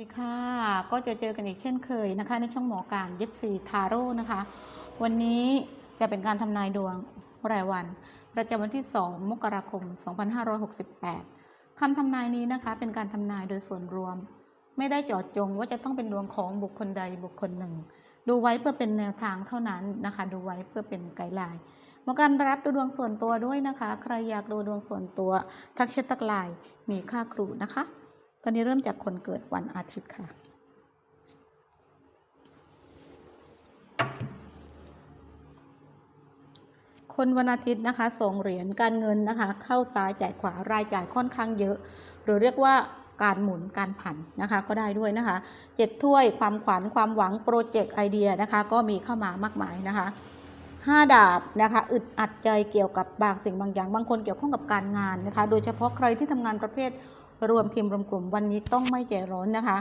สวัสดีค่ะก็จะเจอกันอีกเช่นเคยนะคะ ในช่องหมอการเย็บสีทาโร่นะคะ วันนี้จะเป็นการทำนายดวงรายวัน ประจำวันที่ 2 มกราคม 2568 คำทำนายนี้นะคะ เป็นการทำนายโดยส่วนรวม ไม่ได้จาะจงว่าจะต้องเป็นดวงของบุคคลใดบุคคลหนึ่ง ดูไว้เพื่อเป็นแนวทางเท่านั้นนะคะ ดูไว้เพื่อเป็นไกด์ไลน์หมอการรับดูดวงส่วนตัวด้วยนะคะ ใครอยากดูดวงส่วนตัวทักแชททักไลน์มีค่าครูนะคะ ตอนนี้เริ่มจากคนเกิดวันอาทิตย์ค่ะ คนวันอาทิตย์นะคะ ส่งเหรียญการเงินนะคะ เข้าซ้ายจ่ายขวารายจ่ายค่อนข้างเยอะ หรือเรียกว่าการหมุนการผันนะคะก็ได้ด้วยนะคะเจ็ดถ้วยความขวัญความหวังโปรเจกต์ไอเดียนะคะก็มีเข้ามามากมายนะคะห้าดาบนะคะอึดอัดใจเกี่ยวกับบางสิ่งบางอย่าง บางคนเกี่ยวข้องกับการงานนะคะ โดยเฉพาะใครที่ทำงานประเภท รวมทีมรวมกลุ่มวันนี้ต้องไม่ใจร้อนนะคะ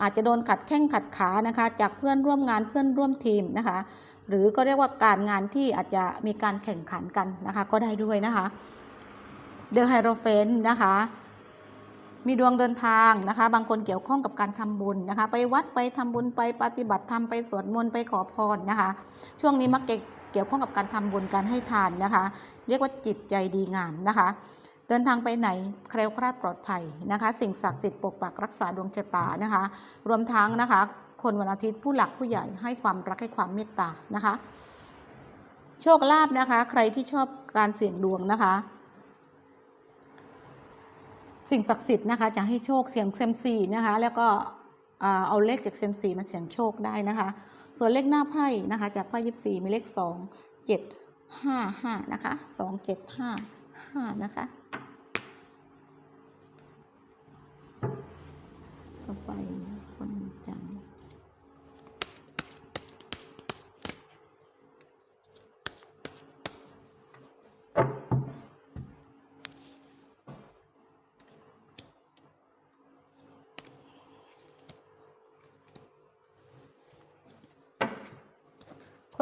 อาจจะโดนขัดแข้งขัดขานะคะ จากเพื่อนร่วมงานเพื่อนร่วมทีมนะคะ หรือก็เรียกว่าการงานที่อาจจะมีการแข่งขันกันนะคะ ก็ได้ด้วยนะคะเดอะไฮโรเฟนนะคะมีดวงเดินทางนะคะ บางคนเกี่ยวข้องกับการทำบุญนะคะ ไปวัดไปทำบุญไปปฏิบัติธรรมไปสวดมนต์ไปขอพรนะคะ ช่วงนี้มักจะเกี่ยวข้องกับการทำบุญการให้ทานนะคะ เรียกว่าจิตใจดีงามนะคะ เดินทางไปไหนแคล้วคลาดปลอดภัยนะคะ สิ่งศักดิ์สิทธิ์ปกปักรักษาดวงชะตานะคะ รวมทั้งนะคะ คนวันอาทิตย์ผู้หลักผู้ใหญ่ให้ความรักให้ความเมตตานะคะ โชคลาภนะคะ ใครที่ชอบการเสี่ยงดวงนะคะ สิ่งศักดิ์สิทธิ์นะคะจะให้โชคเสียงเซมซีนะคะ แล้วก็เอาเลขจากเซมซีมาเสี่ยงโชคได้นะคะ ส่วนเลขหน้าไพ่นะคะ จากไพ่ยิบสี่มีเลขสองเจ็ดห้าห้านะคะสองเจ็ดห้า ห้านนะคะ ต่อไปคนจันทร์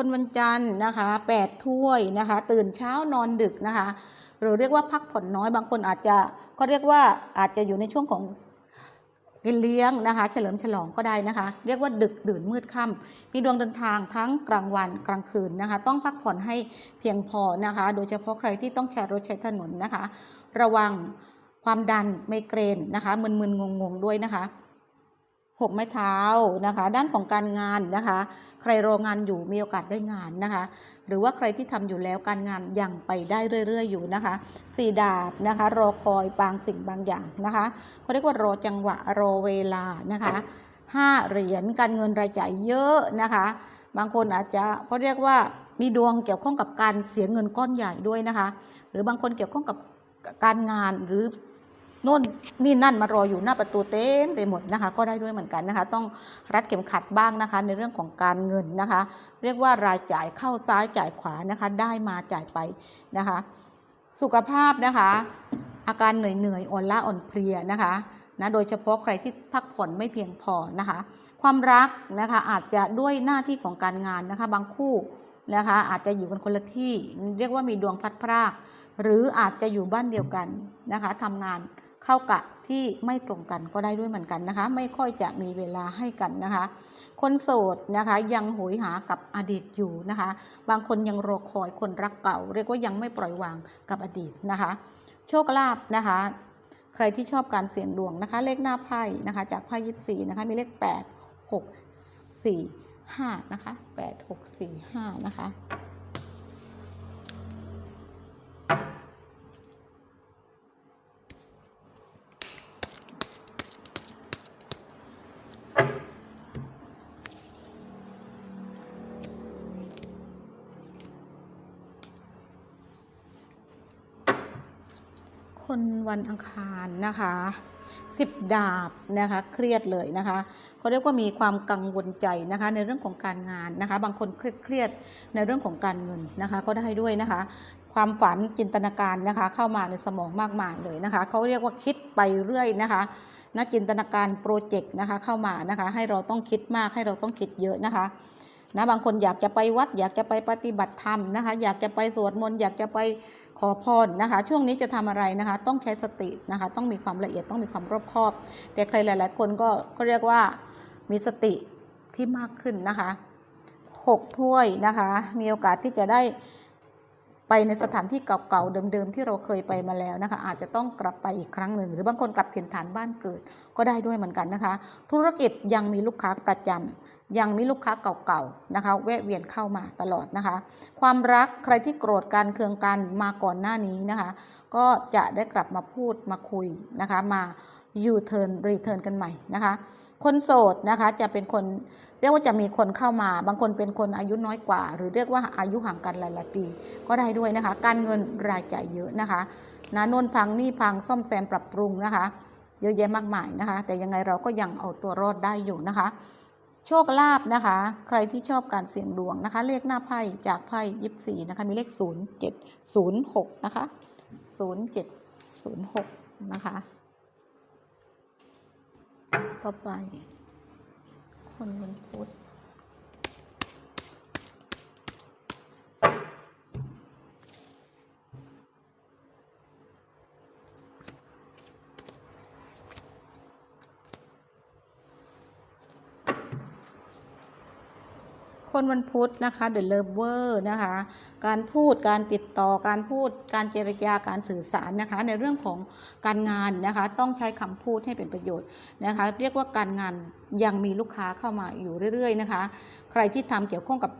คนวันจันทร์นะคะแปดถ้วยนะคะ ตื่นเช้านอนดึกนะคะ หรือเรียกว่าพักผ่อนน้อยบางคนอาจจะก็เรียกว่าอาจจะอยู่ในช่วงของกินเลี้ยงนะคะ เฉลิมฉลองก็ได้นะคะ เรียกว่าดึกดื่นมืดค่ำมีดวงเดินทางทั้งกลางวันกลางคืนนะคะ ต้องพักผ่อนให้เพียงพอนะคะ โดยเฉพาะใครที่ต้องใช้รถใช้ถนนนะคะ ระวังความดันไมเกรนนะคะมึนๆงงๆด้วยนะคะ หกไม้เท้านะคะ ด้านของการงานนะคะ ใครรองานอยู่มีโอกาสได้งานนะคะ หรือว่าใครที่ทำอยู่แล้วการงานยังไปได้เรื่อย ๆ อยู่นะคะสี่ดาบนะคะ รอคอยบางสิ่งบางอย่างนะคะเขาเรียกว่ารอจังหวะรอเวลานะคะห้าเหรียญการเงินรายจ่ายเยอะนะคะ บางคนอาจจะก็เรียกว่ามีดวงเกี่ยวข้องกับการเสียเงินก้อนใหญ่ด้วยนะคะ หรือบางคนเกี่ยวข้องกับการงานหรือ น่นนี่นั่นมารออยู่หน้าประตูเต็มไปหมดนะคะ ก็ได้ด้วยเหมือนกันนะคะ ต้องรัดเข็มขัดบ้างนะคะ ในเรื่องของการเงินนะคะ เรียกว่ารายจ่ายเข้าซ้ายจ่ายขวานะคะ ได้มาจ่ายไปนะคะ สุขภาพนะคะ อาการเหนื่อยเหนื่อยอ่อนล้าอ่อนเพลียนะคะนะโดยเฉพาะใครที่พักผ่อนไม่เพียงพอนะคะ ความรักนะคะอาจจะด้วยหน้าที่ของการงานนะคะ บางคู่นะคะ อาจจะอยู่กันคนละที่ เรียกว่ามีดวงพลัดพราก หรืออาจจะอยู่บ้านเดียวกันนะคะทำงาน เข้ากะที่ไม่ตรงกันก็ได้ด้วยเหมือนกันนะคะ ไม่ค่อยจะมีเวลาให้กันนะคะ คนโสดนะคะยังโหยหากับอดีตอยู่นะคะ บางคนยังรอคอยคนรักเก่า เรียกว่ายังไม่ปล่อยวางกับอดีตนะคะ โชคลาภนะคะ ใครที่ชอบการเสี่ยงดวงนะคะ เลขหน้าไพ่นะคะ จากไพ่ยิบสี่นะคะมีเลขแปดหกสี่ห้านะคะแปดหกสี่ห้านะคะ คนวันอังคารนะคะสิบดาบนะคะเครียดเลยนะคะเขาเรียกว่ามีความกังวลใจนะคะในเรื่องของการงานนะคะ บางคนเครียดในเรื่องของการเงินนะคะก็ได้ด้วยนะคะ ความฝันจินตนาการนะคะเข้ามาในสมองมากมายเลยนะคะเขาเรียกว่าคิดไปเรื่อยนะคะนะจินตนาการโปรเจกต์นะคะเข้ามานะคะให้เราต้องคิดมากให้เราต้องคิดเยอะนะคะ นะบางคนอยากจะไปวัด อยากจะไปปฏิบัติธรรมนะคะอยากจะไปสวดมนต์อยากจะไปขอพรนะคะ ช่วงนี้จะทำอะไรนะคะ ต้องใช้สตินะคะ ต้องมีความละเอียดต้องมีความรอบคอบ แต่ใครหลาย ๆ คนก็ก็เรียกว่ามีสติที่มากขึ้นนะคะหกถ้วยนะคะ มีโอกาสที่จะได้ ไปในสถานที่เก่าๆเดิมๆที่เราเคยไปมาแล้วนะคะ อาจจะต้องกลับไปอีกครั้งหนึ่ง หรือบางคนกลับถิ่นฐานบ้านเกิดก็ได้ด้วยเหมือนกันนะคะ ธุรกิจยังมีลูกค้าประจำยังมีลูกค้าเก่าๆนะคะ แวะเวียนเข้ามาตลอดนะคะ ความรักใครที่โกรธกันเคืองกันมาก่อนหน้านี้นะคะ ก็จะได้กลับมาพูดมาคุยนะคะ มายูเทิร์นรีเทิร์นกันใหม่นะคะ คนโสดนะคะจะเป็นคนเรียกว่าจะมีคนเข้ามา บางคนเป็นคนอายุน้อยกว่า หรือเรียกว่าอายุห่างกันหลายๆปี ก็ได้ด้วยนะคะ การเงินรายจ่ายเยอะนะคะนะนนพังนี่พังซ่อมแซมปรับปรุงนะคะ เยอะแยะมากมายนะคะ แต่ยังไงเราก็ยังเอาตัวรอดได้อยู่นะคะ โชคลาภนะคะ ใครที่ชอบการเสี่ยงดวงนะคะ เลขหน้าไพ่จากไพ่ยิบสี่นะคะ มีเลขศูนย์เจ็ดศูนย์หกนะคะศูนย์เจ็ดศูนย์หกนะคะ ต่อไป คนมันพุทธ คนวันพุธนะคะ The Lover นะคะ การพูดการติดต่อการพูดการเจรจาการสื่อสารนะคะ ในเรื่องของการงานนะคะ ต้องใช้คำพูดให้เป็นประโยชน์นะคะ เรียกว่าการงานยังมีลูกค้าเข้ามาอยู่เรื่อย ๆ นะคะ ใครที่ทำเกี่ยวข้องกับ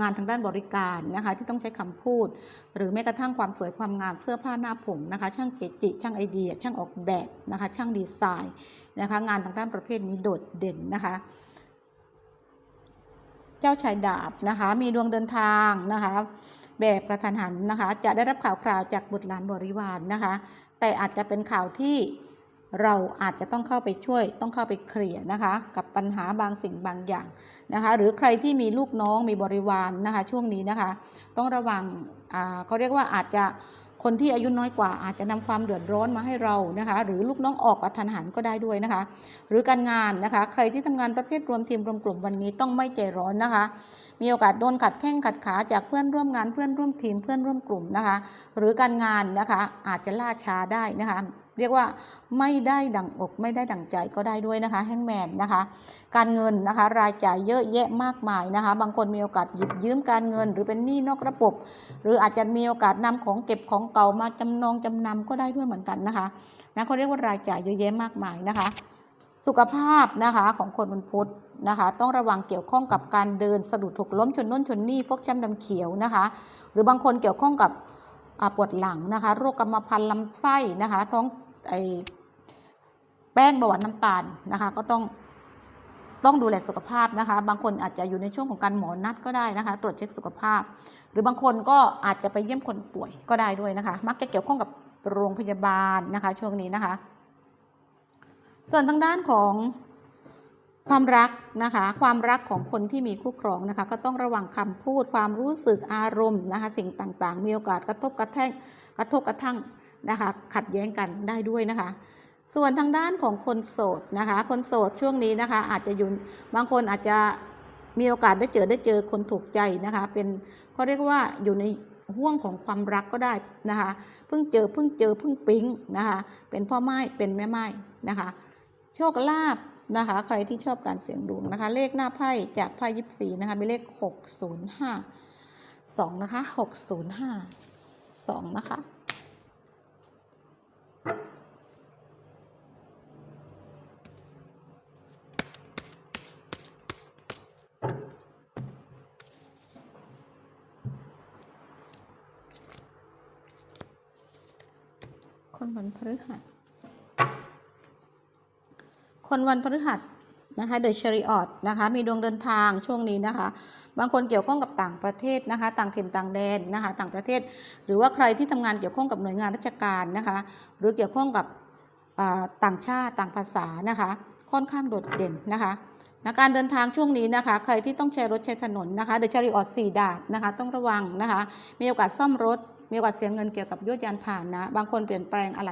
งานทางด้านบริการนะคะที่ต้องใช้คำพูด หรือแม้กระทั่งความสวยความงามเสื้อผ้าหน้าผมนะคะ ช่างเกจิ ช่างไอเดีย ช่างออกแบบนะคะ ช่างดีไซน์นะคะ งานทางด้านประเภทนี้โดดเด่นนะคะ เจ้าชายดาบนะคะ มีดวงเดินทางนะคะ แบบกระทันหันนะคะ จะได้รับข่าวคราวจากบุตรหลานบริวารนะคะ แต่อาจจะเป็นข่าวที่เราอาจจะต้องเข้าไปช่วย ต้องเข้าไปเคลียร์นะคะ กับปัญหาบางสิ่งบางอย่างนะคะ หรือใครที่มีลูกน้องมีบริวารนะคะ ช่วงนี้นะคะ ต้องระวังอ่าเขาเรียกว่าอาจจะ คนที่อายุน้อยกว่าอาจจะนำความเดือดร้อนมาให้เรานะคะ หรือลูกน้องออกกระทันหันก็ได้ด้วยนะคะ หรือการงานนะคะ ใครที่ทำงานประเภทรวมทีมรวมกลุ่มวันนี้ต้องไม่ใจร้อนนะคะ มีโอกาสโดนขัดแข้งขัดขาจากเพื่อนร่วมงานเพื่อนร่วมทีมเพื่อนร่วมกลุ่มนะคะ หรือการงานนะคะอาจจะล่าช้าได้นะคะ เรียกว่าไม่ได้ดังอกไม่ได้ดังใจก็ได้ด้วยนะคะแฮงแมนนะคะ การเงินนะคะ รายจ่ายเยอะแยะมากมายนะคะ บางคนมีโอกาสหยิบยืมการเงิน หรือเป็นหนี้นอกระบบ หรืออาจจะมีโอกาสนำของเก็บของเก่ามาจำนองจำนำก็ได้ด้วยเหมือนกันนะคะนะเขาเรียกว่ารายจ่ายเยอะแยะมากมายนะคะ สุขภาพนะคะของคนวันพุธนะคะต้องระวังเกี่ยวข้องกับการเดินสะดุดถกล้มชนน้นชนนี่ฟกช้ำดำเขียวนะคะ หรือบางคนเกี่ยวข้องกับปวดหลังนะคะ โรคกรรมพันธุ์ลำไส้นะคะ ท้อง ไอแป้งเบาหวานน้ำตาลนะคะ ก็ต้องต้องดูแลสุขภาพนะคะ บางคนอาจจะอยู่ในช่วงของการหมอนัดก็ได้นะคะ ตรวจเช็คสุขภาพ หรือบางคนก็อาจจะไปเยี่ยมคนป่วยก็ได้ด้วยนะคะ มักจะเกี่ยวข้องกับโรงพยาบาลนะคะ ช่วงนี้นะคะ ส่วนทางด้านของความรักนะคะ ความรักของคนที่มีคู่ครองนะคะ ก็ต้องระวังคำพูดความรู้สึกอารมณ์นะคะ สิ่งต่างๆ มีโอกาสกระทบกระแทกกระทบกระทั่ง นะคะ ขัดแย้งกันได้ด้วยนะคะ ส่วนทางด้านของคนโสดนะคะ คนโสดช่วงนี้นะคะ อาจจะอยู่บางคนอาจจะมีโอกาสได้เจอได้เจอคนถูกใจนะคะ เป็นเขาเรียกว่าอยู่ในห่วงของความรักก็ได้นะคะเพิ่งเจอเพิ่งเจอเพิ่งปิ๊งนะคะเป็นพ่อไม้เป็นแม่ไม้นะคะ โชคลาภนะคะ ใครที่ชอบการเสี่ยงดวงนะคะ เลขหน้าไพ่จากไพ่ยิปซีนะคะเป็นเลขหกศูนย์ห้าสองนะคะหกศูนย์ห้าสองนะคะ พฤหัส คนวันพฤหัสนะคะเดอะชริออตนะคะมีดวงเดินทางช่วงนี้นะคะ บางคนเกี่ยวข้องกับต่างประเทศนะคะ ต่างถิ่นต่างแดนนะคะต่างประเทศ หรือว่าใครที่ทำงานเกี่ยวข้องกับหน่วยงานราชการนะคะ หรือเกี่ยวข้องกับต่างชาติต่างภาษานะคะ ค่อนข้างโดดเด่นนะคะนะการเดินทางช่วงนี้นะคะ ใครที่ต้องใช้รถใช้ถนนนะคะเดอะชริออตสี่ดาบนะคะ ต้องระวังนะคะ มีโอกาสซ่อมรถ มีโอกาสเสียเงินเกี่ยวกับยวดยานผ่านนะ บางคนเปลี่ยนแปลงอะไร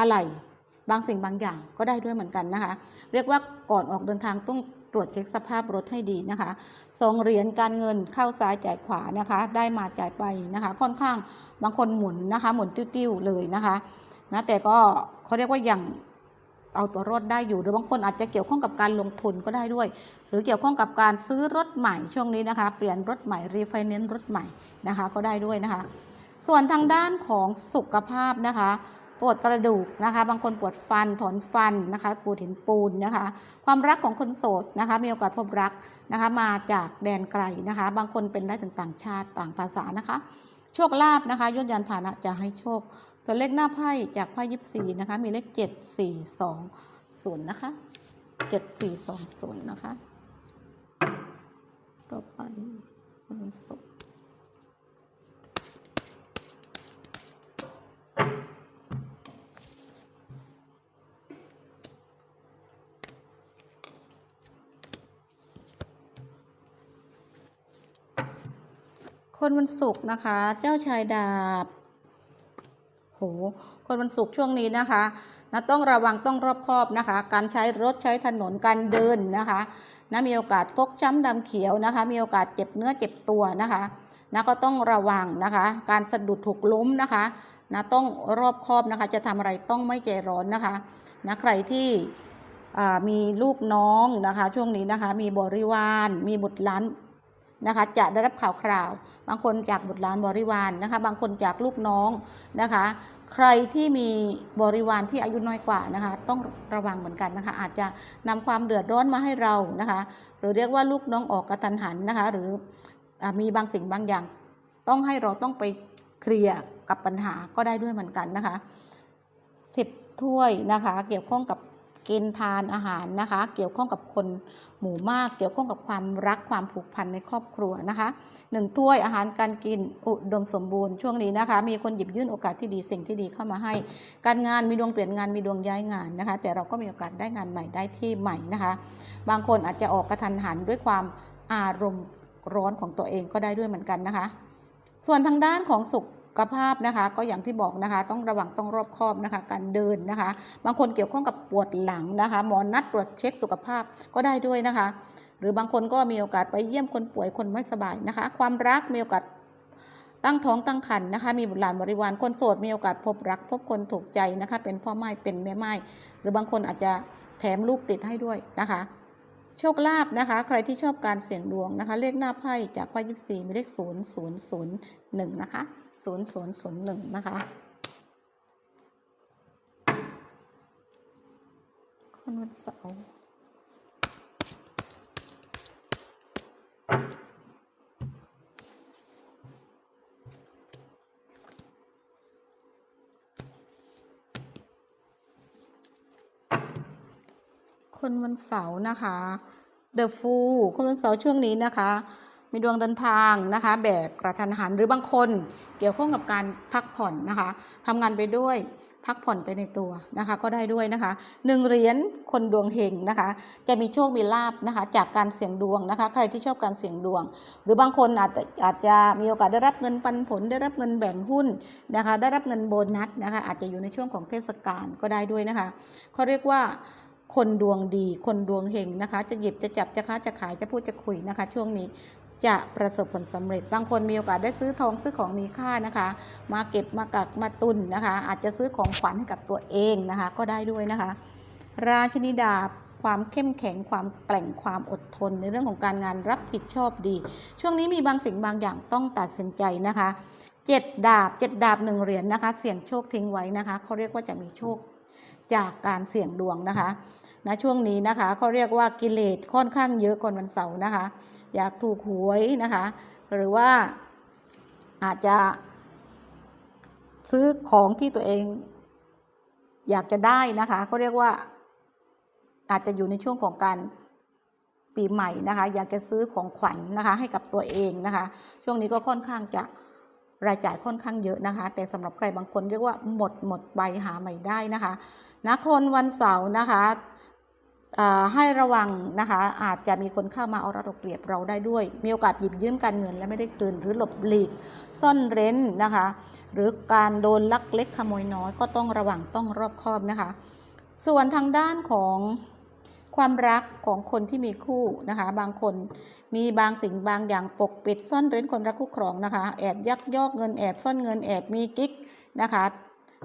อะไร บางสิ่งบางอย่างก็ได้ด้วยเหมือนกันนะคะ เรียกว่าก่อนออกเดินทางต้องตรวจเช็คสภาพรถให้ดีนะคะสองเหรียญการเงินเข้าซ้ายจ่ายขวานะคะ ได้มาจ่ายไปนะคะ ค่อนข้างบางคนหมุนนะคะ หมุนติ้วๆเลยนะคะนะแต่ก็เขาเรียกว่าอย่างเอาตัวรอดได้อยู่หรือบางคนอาจจะเกี่ยวข้องกับการลงทุนก็ได้ด้วย หรือเกี่ยวข้องกับการซื้อรถใหม่ช่วงนี้นะคะ เปลี่ยนรถใหม่รีไฟแนนซ์รถใหม่นะคะ ก็ได้ด้วยนะคะ ส่วนทางด้านของสุขภาพนะคะปวดกระดูกนะคะ บางคนปวดฟันถอนฟันนะคะกูดหินปูนนะคะ ความรักของคนโสดนะคะ มีโอกาสพบรักนะคะ มาจากแดนไกลนะคะ บางคนเป็นได้ถึงต่างชาติต่างภาษานะคะ โชคลาภนะคะยศยานพานะจะให้โชคส่วนเลขหน้าไพ่จากไพ่ยิบสี่นะคะ มีเลขเจ็ดสี่สองศูนย์นะคะเจ็ดสี่สองศูนย์นะคะ ต่อไปวันศุกร์ คนวันศุกร์นะคะ เจ้าชายดาบ โห คนวันศุกร์ช่วงนี้นะคะนะต้องระวังต้องรอบคอบนะคะ การใช้รถใช้ถนนการเดินนะคะนะมีโอกาสฟกช้ำดำเขียวนะคะ มีโอกาสเจ็บเนื้อเจ็บตัวนะคะนะก็ต้องระวังนะคะ การสะดุดถูกล้มนะคะนะต้องรอบคอบนะคะ จะทำอะไรต้องไม่ใจร้อนนะคะนะใครที่มีลูกน้องนะคะ ช่วงนี้นะคะ มีบริวาร มีบุตรหลาน นะคะจะได้รับข่าวคราว บางคนจากบุตรหลานบริวารนะคะ บางคนจากลูกน้องนะคะ ใครที่มีบริวารที่อายุน้อยกว่านะคะ ต้องระวังเหมือนกันนะคะ อาจจะนำความเดือดร้อนมาให้เรานะคะ หรือเรียกว่าลูกน้องออกกระทันหันนะคะ หรืออมีบางสิ่งบางอย่าง ต้องให้เราต้องไปเคลียร์กับปัญหาก็ได้ด้วยเหมือนกันนะคะสิบถ้วยนะคะ เกี่ยวข้องกับ กินทานอาหารนะคะ เกี่ยวข้องกับคนหมู่มาก เกี่ยวข้องกับความรักความผูกพันในครอบครัวนะคะหนึ่งถ้วยอาหารการกินอุดมสมบูรณ์ช่วงนี้นะคะ มีคนหยิบยื่นโอกาสที่ดีสิ่งที่ดีเข้ามาให้ การงานมีดวงเปลี่ยนงานมีดวงย้ายงานนะคะ แต่เราก็มีโอกาสได้งานใหม่ได้ที่ใหม่นะคะ บางคนอาจจะออกกระทันหันด้วยความอารมณ์ร้อนของตัวเองก็ได้ด้วยเหมือนกันนะคะ ส่วนทางด้านของสุข ภาพนะคะ ก็อย่างที่บอกนะคะ ต้องระวังต้องรอบคอบนะคะ การเดินนะคะ บางคนเกี่ยวข้องกับปวดหลังนะคะ หมอนัดตรวจเช็คสุขภาพก็ได้ด้วยนะคะ หรือบางคนก็มีโอกาสไปเยี่ยมคนป่วยคนไม่สบายนะคะ ความรักมีโอกาสตั้งท้องตั้งครรภ์นะคะ มีบุตรหลานบริวารคนโสดมีโอกาสพบรัก พบคนถูกใจนะคะ เป็นพ่อไม้เป็นแม่ไม้หรือบางคนอาจจะแถมลูกติดให้ด้วยนะคะโชคลาภนะคะ ใครที่ชอบการเสี่ยงดวงนะคะ เลขหน้าไพ่จากไพ่ยิบสี่มีเลขศูนย์ศูนย์ศูนย์หนึ่งนะคะ ศูนย์ศูนย์ศูนย์หนึ่งนะคะ คนวันเสาร์คนวันเสาร์นะคะ The Fool คนวันเสาร์ช่วงนี้นะคะ มีดวงเดินทางนะคะ แบบกระทันหันหรือบางคนเกี่ยวข้องกับการพักผ่อนนะคะทำงานไปด้วยพักผ่อนไปในตัวนะคะ ก็ได้ด้วยนะคะหนึ่งเหรียญคนดวงเฮงนะคะ จะมีโชคมีลาบนะคะ จากการเสี่ยงดวงนะคะ ใครที่ชอบการเสี่ยงดวง หรือบางคนอาจจะอาจจะมีโอกาสได้รับเงินปันผล ได้รับเงินแบ่งหุ้นนะคะ ได้รับเงินโบนัสนะคะ อาจจะอยู่ในช่วงของเทศกาลก็ได้ด้วยนะคะเขาเรียกว่าคนดวงดี คนดวงเฮงนะคะ จะหยิบจะจับจะค้าจะขายจะพูดจะคุยนะคะ ช่วงนี้ จะประสบผลสำเร็จ บางคนมีโอกาสได้ซื้อทองซื้อของมีค่านะคะ มาเก็บมากักมาตุนนะคะ อาจจะซื้อของขวัญให้กับตัวเองนะคะ ก็ได้ด้วยนะคะ ราชนีดาความเข้มแข็งความแกร่งความอดทนในเรื่องของการงานรับผิดชอบดี ช่วงนี้มีบางสิ่งบางอย่างต้องตัดสินใจนะคะเจ็ดดาบเจ็ดดาบหนึ่งเหรียญนะคะ เสี่ยงโชคทิ้งไว้นะคะเขาเรียกว่าจะมีโชคจากการเสี่ยงดวงนะคะนะช่วงนี้นะคะเขาเรียกว่ากิเลสค่อนข้างเยอะก่อนวันเสาร์นะคะ อยากถูกหวยนะคะ หรือว่าอาจจะซื้อของที่ตัวเอง อยากจะได้นะคะเขาเรียกว่า อาจจะอยู่ในช่วงของการปีใหม่นะคะ อยากจะซื้อของขวัญนะคะ ให้กับตัวเองนะคะ ช่วงนี้ก็ค่อนข้างจะรายจ่ายค่อนข้างเยอะนะคะ แต่สำหรับใครบางคนเรียกว่าหมดหมดใบหาใหม่ได้นะคะนะคนวันเสาร์นะคะ ให้ระวังนะคะอาจจะมีคนเข้ามาเอารัดเอาเปรียบเราได้ด้วย มีโอกาสหยิบยืมการเงินและไม่ได้คืน หรือหลบหลีกซ่อนเร้นนะคะ หรือการโดนลักเล็กขโมยน้อยก็ต้องระวังต้องรอบคอบนะคะ ส่วนทางด้านของความรักของคนที่มีคู่นะคะ บางคนมีบางสิ่งบางอย่างปกปิดซ่อนเร้นคนรักคู่ครองนะคะ แอบยักยอกเงินแอบซ่อนเงินแอบมีกิ๊กนะคะ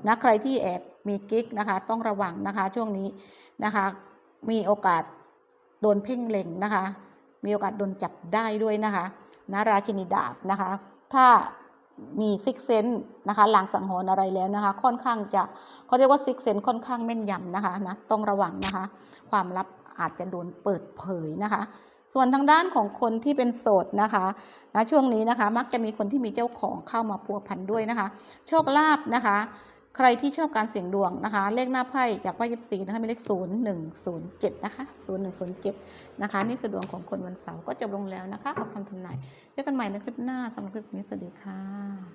นะใครที่แอบมีกิ๊กนะคะ ต้องระวังนะคะช่วงนี้นะคะ มีโอกาสโดนเพ่งเล็งนะคะ มีโอกาสโดนจับได้ด้วยนะคะนะราชินีดาบนะคะ ถ้ามีซิกเซนนะคะลางสังหรณ์อะไรแล้วนะคะ ค่อนข้างจะเขาเรียกว่าซิกเซนค่อนข้างแม่นยำนะคะนะต้องระวังนะคะ ความลับอาจจะโดนเปิดเผยนะคะ ส่วนทางด้านของคนที่เป็นโสดนะคะนะช่วงนี้นะคะ มักจะมีคนที่มีเจ้าของเข้ามาพัวพันด้วยนะคะ โชคลาภนะคะ ใครที่ชอบการเสี่ยงดวงนะคะ เลขหน้าไพ่จากว่ายิปซีนะคะมีเลข 0 1 0 7 นะคะ 0 1 0 7 นะคะ นี่คือดวงของคนวันเสาร์ก็จบลงแล้วนะคะกับคำทำนายเจอกันใหม่ในคลิปหน้าสำหรับคลิปนี้สวัสดีค่ะ